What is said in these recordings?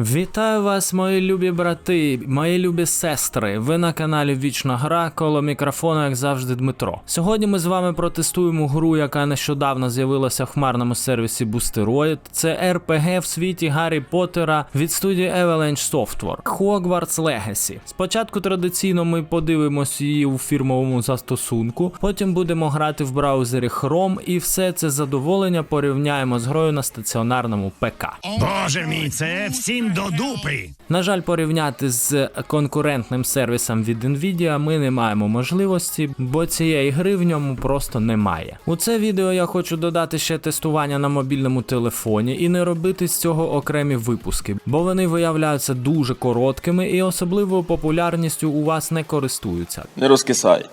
Вітаю вас, мої любі брати, мої любі сестри. Ви на каналі Вічна Гра, коло мікрофону, як завжди, Дмитро. Сьогодні ми з вами протестуємо гру, яка нещодавно з'явилася в хмарному сервісі Boosteroid. Це RPG в світі Гаррі Поттера від студії Avalanche Software Hogwarts Legacy. Спочатку традиційно ми подивимося її у фірмовому застосунку, потім будемо грати в браузері Chrome і все це задоволення порівняємо з грою на стаціонарному ПК. Боже мій, це всім до дупи. На жаль, порівняти з конкурентним сервісом від Nvidia ми не маємо можливості, бо цієї гри в ньому просто немає. У це відео я хочу додати ще тестування на мобільному телефоні і не робити з цього окремі випуски, бо вони виявляються дуже короткими і особливою популярністю у вас не користуються. Не розкисай.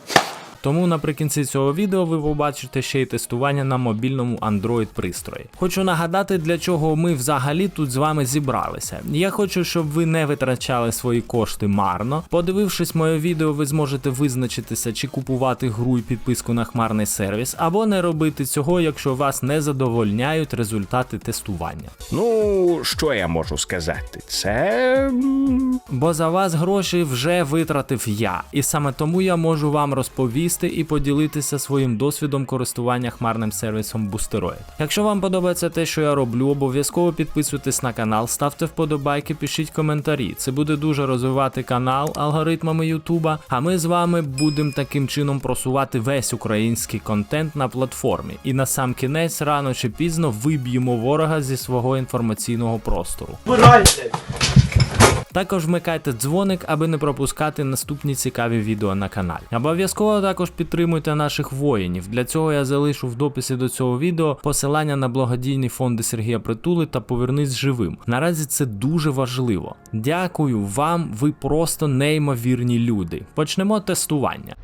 Тому наприкінці цього відео ви побачите ще й тестування на мобільному Android пристрої. Хочу нагадати, для чого ми взагалі тут з вами зібралися. Я хочу, щоб ви не витрачали свої кошти марно. Подивившись моє відео, ви зможете визначитися, чи купувати гру і підписку на хмарний сервіс, або не робити цього, якщо вас не задовольняють результати тестування. Ну, що я можу сказати? Це. Бо за вас гроші вже витратив я, і саме тому я можу вам розповісти і поділитися своїм досвідом користування хмарним сервісом Boosteroid. Якщо вам подобається те, що я роблю, обов'язково підписуйтесь на канал, ставте вподобайки, пишіть коментарі. Це буде дуже розвивати канал алгоритмами Ютуба. А ми з вами будемо таким чином просувати весь український контент на платформі. І на сам кінець, рано чи пізно, виб'ємо ворога зі свого інформаційного простору. Також вмикайте дзвоник, аби не пропускати наступні цікаві відео на каналі. Обов'язково також підтримуйте наших воїнів. Для цього я залишу в дописі до цього відео посилання на благодійні фонди Сергія Притули та Повернись живим. Наразі це дуже важливо. Дякую вам, ви просто неймовірні люди. Почнемо тестування.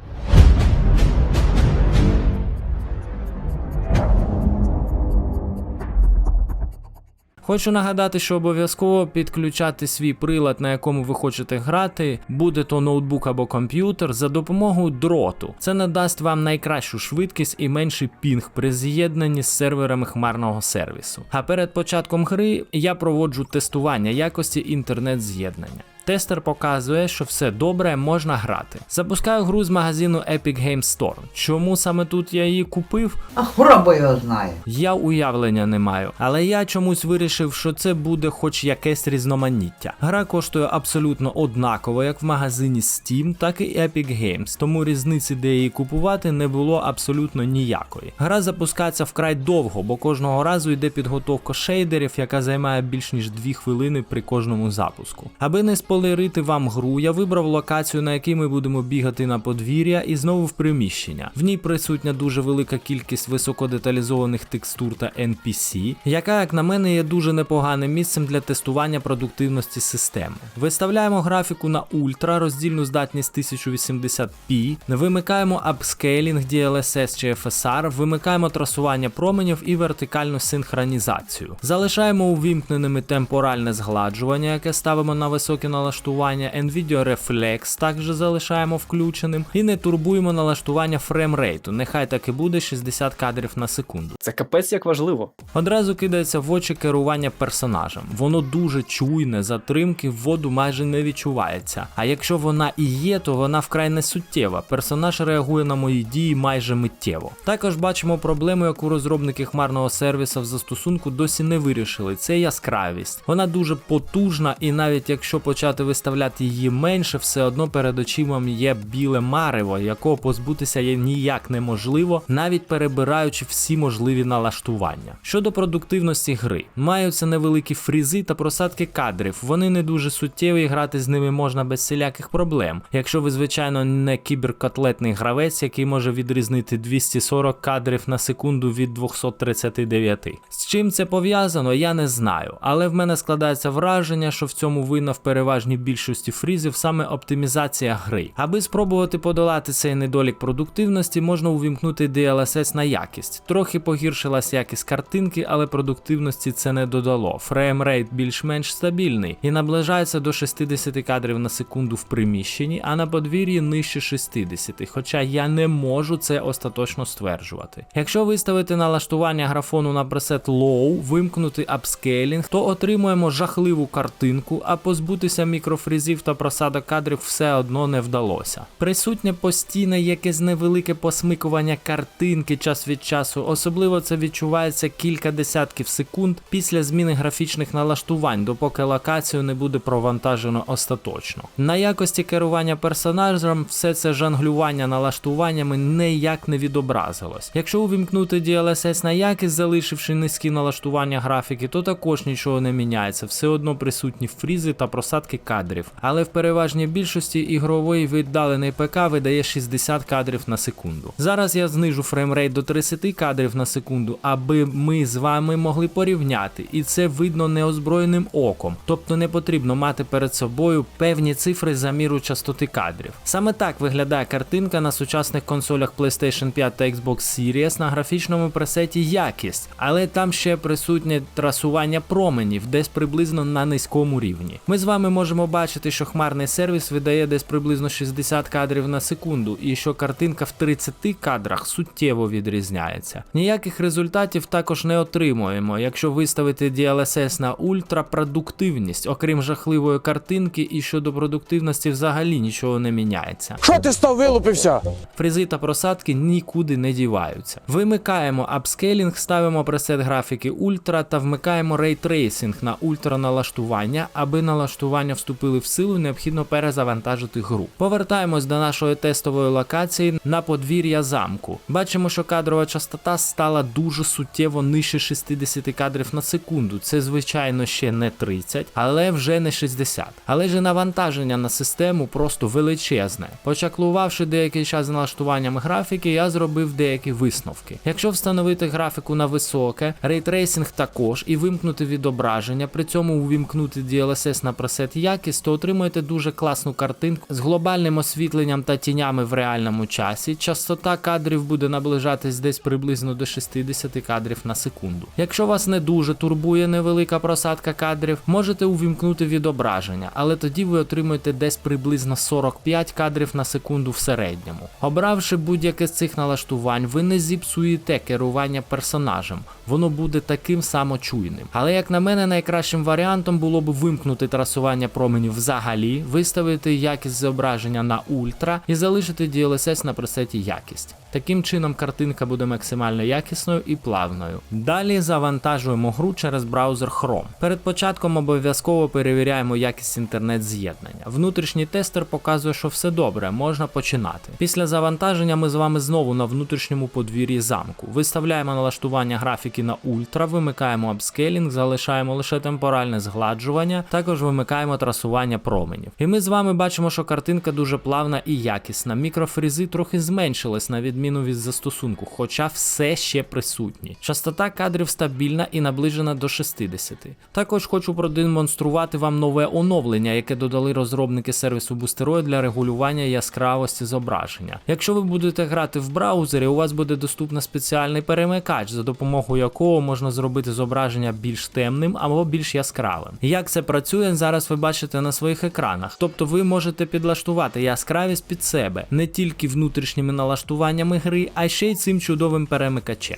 Хочу нагадати, що обов'язково підключати свій прилад, на якому ви хочете грати, буде то ноутбук або комп'ютер, за допомогою дроту. Це надасть вам найкращу швидкість і менший пінг при з'єднанні з серверами хмарного сервісу. А перед початком гри я проводжу тестування якості інтернет-з'єднання. Тестер показує, що все добре, можна грати. Запускаю гру з магазину Epic Games Store. Чому саме тут я її купив? А хвороба його знає. Я уявлення не маю, але я чомусь вирішив, що це буде хоч якесь різноманіття. Гра коштує абсолютно однаково, як в магазині Steam, так і Epic Games, тому різниці, де її купувати, не було абсолютно ніякої. Гра запускається вкрай довго, бо кожного разу йде підготовка шейдерів, яка займає більш ніж 2 хвилини при кожному запуску. Аби не спойлерити вам гру, я вибрав локацію, на якій ми будемо бігати на подвір'я, і знову в приміщення. В ній присутня дуже велика кількість високодеталізованих текстур та NPC, яка, як на мене, є дуже непоганим місцем для тестування продуктивності системи. Виставляємо графіку на ультра, роздільну здатність 1080p, вимикаємо апскейлінг, DLSS чи FSR, вимикаємо трасування променів і вертикальну синхронізацію. Залишаємо увімкненими темпоральне згладжування, яке ставимо на високі налаштування, NVIDIA Reflex також залишаємо включеним, і не турбуємо налаштування фреймрейту, нехай так і буде 60 кадрів на секунду. Це капець як важливо. Одразу кидається в очі керування персонажем. Воно дуже чуйне, затримки в воду майже не відчувається. А якщо вона і є, то вона вкрай не суттєва. Персонаж реагує на мої дії майже миттєво. Також бачимо проблему, яку розробники хмарного сервіса в застосунку досі не вирішили. Це яскравість. Вона дуже потужна, і навіть якщо почати виставляти її менше, все одно перед очима є біле марево, якого позбутися є ніяк неможливо, навіть перебираючи всі можливі налаштування. Щодо продуктивності гри, маються невеликі фрізи та просадки кадрів. Вони не дуже суттєві, грати з ними можна без всіляких проблем. Якщо ви, звичайно, не кіберкотлетний гравець, який може відрізнити 240 кадрів на секунду від 239. З чим це пов'язано, я не знаю, але в мене складається враження, що в цьому винна в переважній переважній більшості фрізів саме оптимізація гри. Аби спробувати подолати цей недолік продуктивності, можна увімкнути DLSS на якість. Трохи погіршилась якість картинки, але продуктивності це не додало. Фреймрейт більш-менш стабільний і наближається до 60 кадрів на секунду в приміщенні, а на подвір'ї нижче 60, хоча я не можу це остаточно стверджувати. Якщо виставити налаштування графону на пресет Low, вимкнути апскейлінг, то отримуємо жахливу картинку, а позбутися мікрофрізів та просадок кадрів все одно не вдалося. Присутнє постійне якесь невелике посмикування картинки час від часу, особливо це відчувається кілька десятків секунд після зміни графічних налаштувань, допоки локацію не буде провантажено остаточно. На якості керування персонажем все це жонглювання налаштуваннями ніяк не відобразилось. Якщо увімкнути DLSS на якість, залишивши низькі налаштування графіки, то також нічого не міняється, все одно присутні фрізи та просадки кадрів. Але в переважній більшості ігровий віддалений ПК видає 60 кадрів на секунду. Зараз я знижу фреймрейт до 30 кадрів на секунду, аби ми з вами могли порівняти, і це видно неозброєним оком, тобто не потрібно мати перед собою певні цифри за міру частоти кадрів. Саме так виглядає картинка на сучасних консолях PlayStation 5 та Xbox Series на графічному пресеті якість, але там ще присутнє трасування променів, десь приблизно на низькому рівні. Ми з вами можемо бачити, що хмарний сервіс видає десь приблизно 60 кадрів на секунду, і що картинка в 30 кадрах суттєво відрізняється. Ніяких результатів також не отримуємо, якщо виставити DLSS на ультрапродуктивність, окрім жахливої картинки, і щодо продуктивності взагалі нічого не міняється. Що ти став вилупився? Фрізи та просадки нікуди не діваються. Вимикаємо апскейлінг, ставимо пресет графіки ультра та вмикаємо рейтрейсинг на ультра налаштування. Аби налаштування вступили в силу, необхідно перезавантажити гру. Повертаємось до нашої тестової локації на подвір'я замку. Бачимо, що кадрова частота стала дуже суттєво нижче 60 кадрів на секунду. Це звичайно ще не 30, але вже не 60. Але ж навантаження на систему просто величезне. Почаклувавши деякий час з налаштуванням графіки, я зробив деякі висновки. Якщо встановити графіку на високе, рейтрейсинг також і вимкнути відображення, при цьому увімкнути DLSS на пресет якість, то отримуєте дуже класну картинку з глобальним освітленням та тінями в реальному часі. Частота кадрів буде наближатись десь приблизно до 60 кадрів на секунду. Якщо вас не дуже турбує невелика просадка кадрів, можете увімкнути відображення, але тоді ви отримуєте десь приблизно 45 кадрів на секунду в середньому. Обравши будь-яке з цих налаштувань, ви не зіпсуєте керування персонажем, воно буде таким самочуйним. Але як на мене, найкращим варіантом було б вимкнути трасування променів взагалі, виставити якість зображення на ультра і залишити DLSS на пресеті якість. Таким чином картинка буде максимально якісною і плавною. Далі завантажуємо гру через браузер Chrome. Перед початком обов'язково перевіряємо якість інтернет-з'єднання. Внутрішній тестер показує, що все добре, можна починати. Після завантаження ми з вами знову на внутрішньому подвір'ї замку. Виставляємо налаштування графіки на ультра, вимикаємо апскейлінг, залишаємо лише темпоральне згладжування, також вимикаємо трасування променів. І ми з вами бачимо, що картинка дуже плавна і якісна. Мікрофрізи трохи зменшились на відміну від застосунку, хоча все ще присутні. Частота кадрів стабільна і наближена до 60. Також хочу продемонструвати вам нове оновлення, яке додали розробники сервісу Boosteroid для регулювання яскравості зображення. Якщо ви будете грати в браузері, у вас буде доступно спеціальний перемикач, за допомогою якого можна зробити зображення більш темним або більш яскравим. Як це працює, зараз ви бачите на своїх екранах. Тобто ви можете підлаштувати яскравість під себе не тільки внутрішніми налаштуваннями гри, а ще й цим чудовим перемикачем.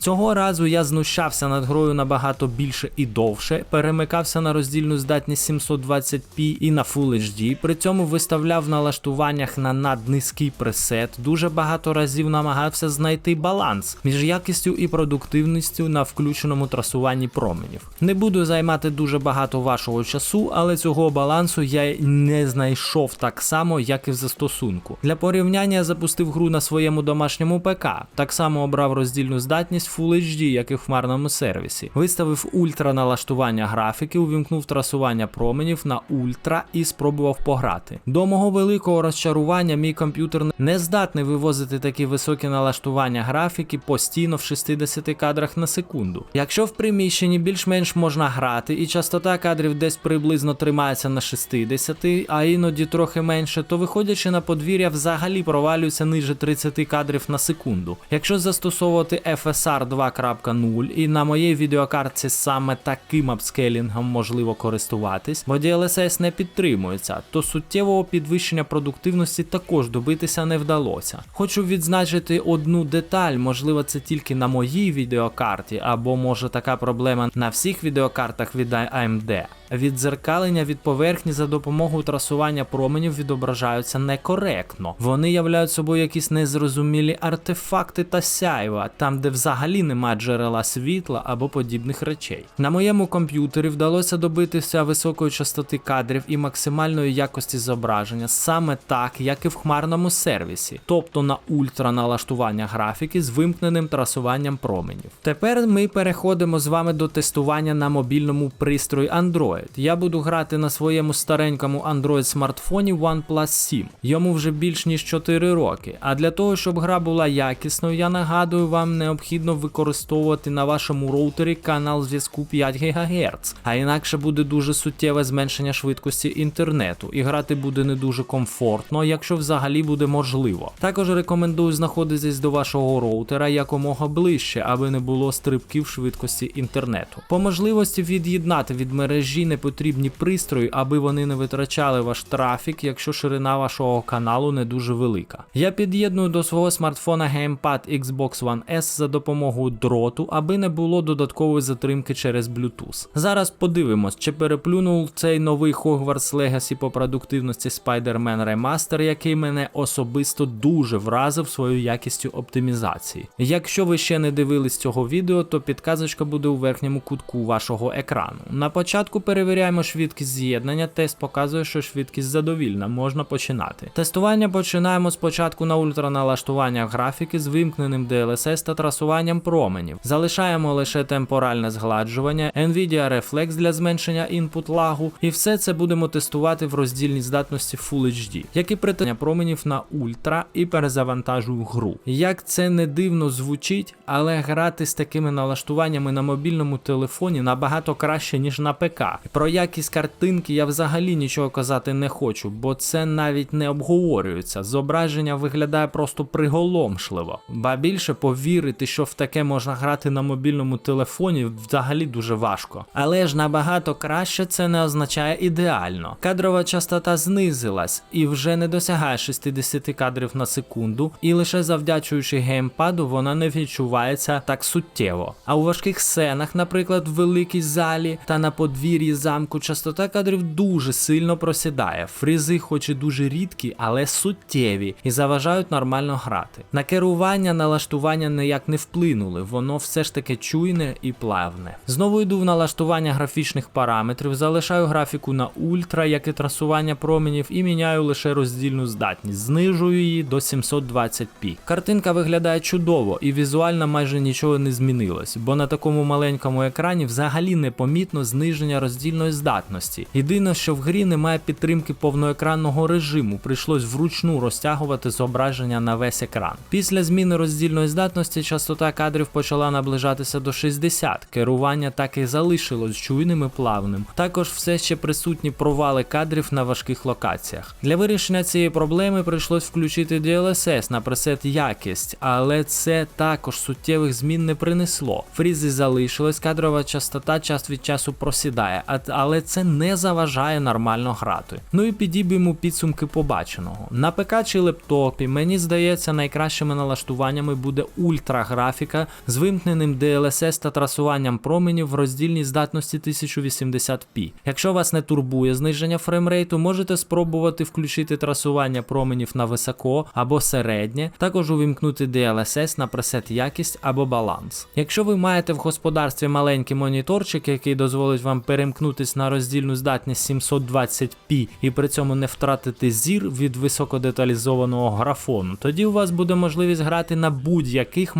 Цього разу я знущався над грою набагато більше і довше, перемикався на роздільну здатність 720p і на Full HD, при цьому виставляв налаштуваннях на наднизький пресет, дуже багато разів намагався знайти баланс між якістю і продуктивністю на включеному трасуванні променів. Не буду займати дуже багато вашого часу, але цього балансу я не знайшов так само, як і в застосунку. Для порівняння я запустив гру на своєму домашньому ПК, так само обрав роздільну здатність Full HD, як і в хмарному сервісі. Виставив ультра налаштування графіки, увімкнув трасування променів на ультра і спробував пограти. До мого великого розчарування мій комп'ютер не здатний вивозити такі високі налаштування графіки постійно в 60 кадрах на секунду. Якщо в приміщенні більш-менш можна грати, і частота кадрів десь приблизно тримається на 60, а іноді трохи менше, то виходячи на подвір'я, взагалі провалюється ниже 30 кадрів на секунду. Якщо застосовувати FSR 2.0 і на моїй відеокартці саме таким апскейлінгом можливо користуватись, бо DLSS не підтримується, то суттєвого підвищення продуктивності також добитися не вдалося. Хочу відзначити одну деталь, можливо, це тільки на моїй відеокарті, або може така проблема на всіх відеокартах від AMD. Віддзеркалення від поверхні за допомогою трасування променів відображаються некоректно. Вони являють собою якісь незрозумілі артефакти та сяйва, там де взагалі немає джерела світла або подібних речей. На моєму комп'ютері вдалося добитися високої частоти кадрів і максимальної якості зображення саме так, як і в хмарному сервісі, тобто на ультра налаштування графіки з вимкненим трасуванням променів. Тепер ми переходимо з вами до тестування на мобільному пристрої Android. Я буду грати на своєму старенькому Android смартфоні OnePlus 7. Йому вже більш ніж 4 роки. А для того, щоб гра була якісною, я нагадую, вам необхідно використовувати на вашому роутері канал зв'язку 5 ГГц, а інакше буде дуже суттєве зменшення швидкості інтернету, і грати буде не дуже комфортно, якщо взагалі буде можливо. Також рекомендую знаходитись до вашого роутера якомога ближче, аби не було стрибків швидкості інтернету. По можливості від'єднати від мережі непотрібні пристрої, аби вони не витрачали ваш трафік, якщо ширина вашого каналу не дуже велика. Я під'єдную до свого смартфона геймпад Xbox One S за допомогою дроту, аби не було додаткової затримки через Bluetooth. Зараз подивимось, чи переплюнув цей новий Hogwarts Legacy по продуктивності Spider-Man Remaster, який мене особисто дуже вразив своєю якістю оптимізації. Якщо ви ще не дивились цього відео, то підказочка буде у верхньому кутку вашого екрану. На початку перевіряємо швидкість з'єднання. Тест показує, що швидкість задовільна, можна починати. Тестування починаємо спочатку на ультраналаштуваннях графіки з вимкненим DLSS та трасуванням променів. Залишаємо лише темпоральне згладжування, Nvidia Reflex для зменшення інпут лагу, і все це будемо тестувати в роздільній здатності Full HD, як і притання променів на ультра і перезавантажую гру. Як це не дивно звучить, але грати з такими налаштуваннями на мобільному телефоні набагато краще, ніж на ПК. Про якість картинки я взагалі нічого казати не хочу, бо це навіть не обговорюється. Зображення виглядає просто приголомшливо. Ба більше повірити, що в таке можна грати на мобільному телефоні, взагалі дуже важко. Але ж набагато краще це не означає ідеально. Кадрова частота знизилась і вже не досягає 60 кадрів на секунду, і лише завдячуючи геймпаду вона не відчувається так суттєво. А у важких сценах, наприклад, в великій залі та на подвір'ї замку, частота кадрів дуже сильно просідає. Фрізи, хоч і дуже рідкі, але суттєві і заважають нормально грати. На керування налаштування ніяк не вплинули, воно все ж таки чуйне і плавне. Знову йду в налаштування графічних параметрів, залишаю графіку на ультра, як і трасування променів, і міняю лише роздільну здатність, знижую її до 720p. Картинка виглядає чудово і візуально майже нічого не змінилось, бо на такому маленькому екрані взагалі непомітно зниження роздільної здатності. Єдине, що в грі немає підтримки повноекранного режиму, прийшлось вручну розтягувати зображення на весь екран. Після зміни роздільної здатності частота кадрів почала наближатися до 60, керування так і залишилось чуйним і плавним. Також все ще присутні провали кадрів на важких локаціях. Для вирішення цієї проблеми прийшлось включити DLSS на пресет якість, але це також суттєвих змін не принесло. Фрізи залишились, кадрова частота час від часу просідає, але це не заважає нормально грати. Ну і підіб'ємо підсумки побаченого. На ПК чи лептопі, мені здається, найкращими налаштуваннями буде ультра графіка з вимкненим DLSS та трасуванням променів в роздільній здатності 1080p. Якщо вас не турбує зниження фреймрейту, можете спробувати включити трасування променів на високо або середнє, також увімкнути DLSS на пресет якість або баланс. Якщо ви маєте в господарстві маленький моніторчик, який дозволить вам перемкнутись на роздільну здатність 720p і при цьому не втратити зір від високодеталізованого графону, тоді у вас буде можливість грати на будь-яких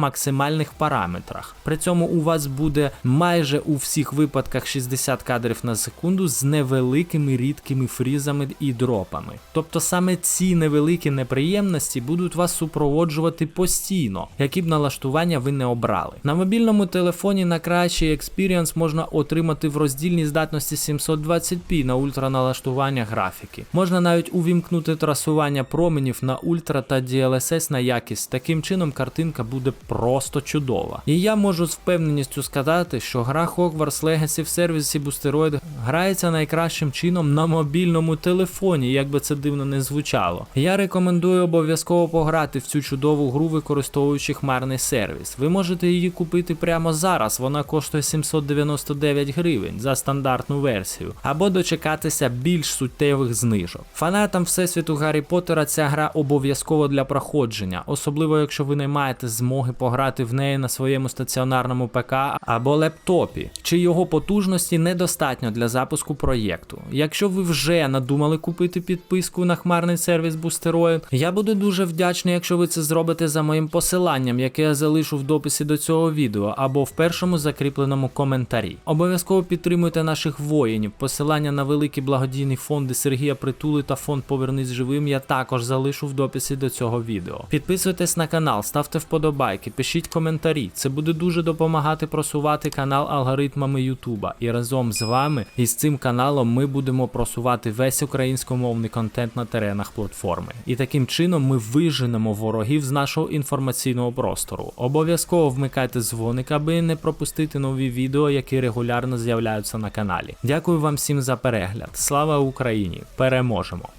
максимальних параметрах. При цьому у вас буде майже у всіх випадках 60 кадрів на секунду з невеликими рідкими фрізами і дропами. Тобто саме ці невеликі неприємності будуть вас супроводжувати постійно, які б налаштування ви не обрали. На мобільному телефоні на кращий експіріанс можна отримати в роздільній здатності 720p на ультраналаштування графіки. Можна навіть увімкнути трасування променів на ультра та DLSS на якість. Таким чином картинка буде просто чудова. І я можу з впевненістю сказати, що гра Hogwarts Legacy в сервісі Boosteroid грається найкращим чином на мобільному телефоні, як би це дивно не звучало. Я рекомендую обов'язково пограти в цю чудову гру, використовуючи хмарний сервіс. Ви можете її купити прямо зараз, вона коштує 799 гривень за стандартну версію, або дочекатися більш суттєвих знижок. Фанатам Всесвіту Гаррі Поттера ця гра обов'язково для проходження, особливо якщо ви не маєте змоги пограти в неї на своєму стаціонарному ПК або лептопі, чи його потужності недостатньо для запуску проєкту. Якщо ви вже надумали купити підписку на хмарний сервіс Boosteroid, я буду дуже вдячний, якщо ви це зробите за моїм посиланням, яке я залишу в дописі до цього відео або в першому закріпленому коментарі. Обов'язково підтримуйте наших воїнів. Посилання на великі благодійні фонди Сергія Притули та фонд Повернись живим я також залишу в дописі до цього відео. Підписуйтесь на канал, ставте вподобайки, пишіть коментарі. Це буде дуже допомагати просувати канал алгоритмами Ютуба. І разом з вами і з цим каналом ми будемо просувати весь українськомовний контент на теренах платформи. І таким чином ми виженемо ворогів з нашого інформаційного простору. Обов'язково вмикайте дзвоник, аби не пропустити нові відео, які регулярно з'являються на каналі. Дякую вам всім за перегляд. Слава Україні! Переможемо!